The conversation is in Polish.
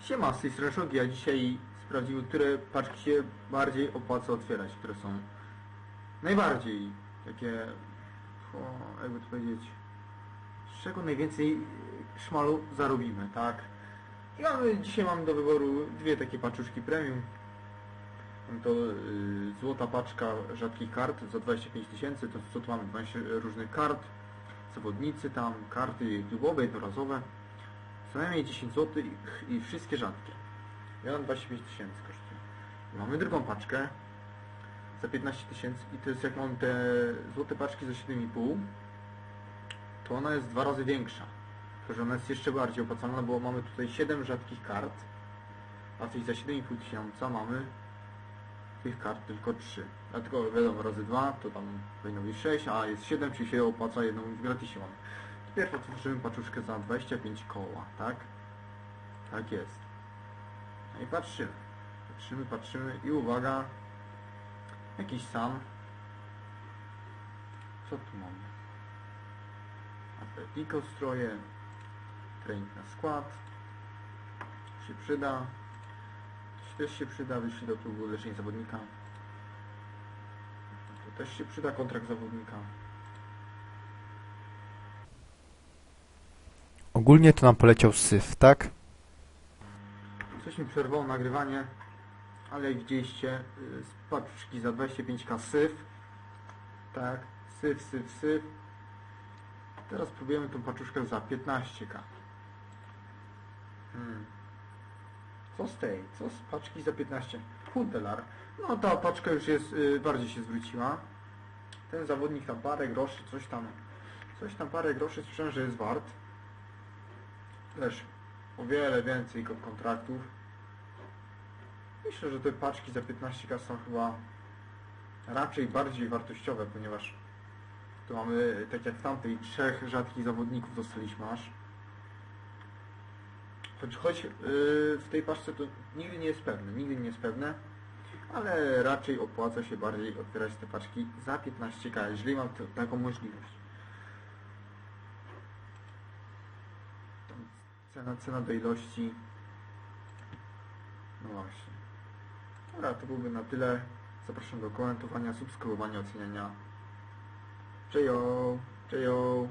Siema, z tej strony a dzisiaj sprawdzimy, które paczki się bardziej opłaca otwierać, które są najbardziej takie, jakby to powiedzieć, z czego najwięcej szmalu zarobimy, tak? I mamy, dzisiaj mam do wyboru dwie takie paczuszki premium. Mam to y, złota paczka rzadkich kart za 25 tysięcy, to co tu mamy? 12 różnych kart, zawodnicy tam, karty klubowe, jednorazowe. Co najmniej 10 zł i, i wszystkie rzadkie. Ja mam 25 tysięcy kosztuje. Mamy drugą paczkę za 15 tysięcy i to jest jak mam te złote paczki za 7,5 to ona jest dwa razy większa. Tylko, że ona jest jeszcze bardziej opłacalna, bo mamy tutaj 7 rzadkich kart, a tej za 7,5 tysiąca mamy tych kart tylko 3. Dlatego wiadomo, razy 2 to tam powinno być 6, a jest 7, czyli się opłaca jedną w gratisie mamy. Najpierw otworzymy paczuszkę za 25 koła, tak? Tak jest. No i patrzymy. Patrzymy, patrzymy i uwaga. Jakiś sam. Co tu mamy? Atletico stroje. Trening na skład. Się przyda. To też się przyda, wyszli do klubu leczenia zawodnika. To też się przyda kontrakt zawodnika. Ogólnie to nam poleciał syf, tak? Coś mi przerwało nagrywanie, ale jak widzieliście, y, z paczki za 25k syf. Tak, syf, syf, syf. Teraz próbujemy tą paczuszkę za 15k. Hmm. Co z tej? Co z paczki za 15? Hudelar. No ta paczka już jest, y, bardziej się zwróciła. Ten zawodnik tam parę groszy, coś tam, coś tam parę groszy słyszałem, że jest wart. Też o wiele więcej ko- kontraktów. Myślę, że te paczki za 15k są chyba raczej bardziej wartościowe, ponieważ tu mamy, tak jak w tamtej, trzech rzadkich zawodników dostaliśmy aż. Choć, choć yy, w tej paczce to nigdy nie jest pewne, nigdy nie jest pewne, ale raczej opłaca się bardziej otwierać te paczki za 15k, jeżeli mam taką możliwość. Cena, cena do ilości. No właśnie. Dobra, to byłby na tyle. Zapraszam do komentowania, subskrybowania, oceniania. Czejo! Czejo!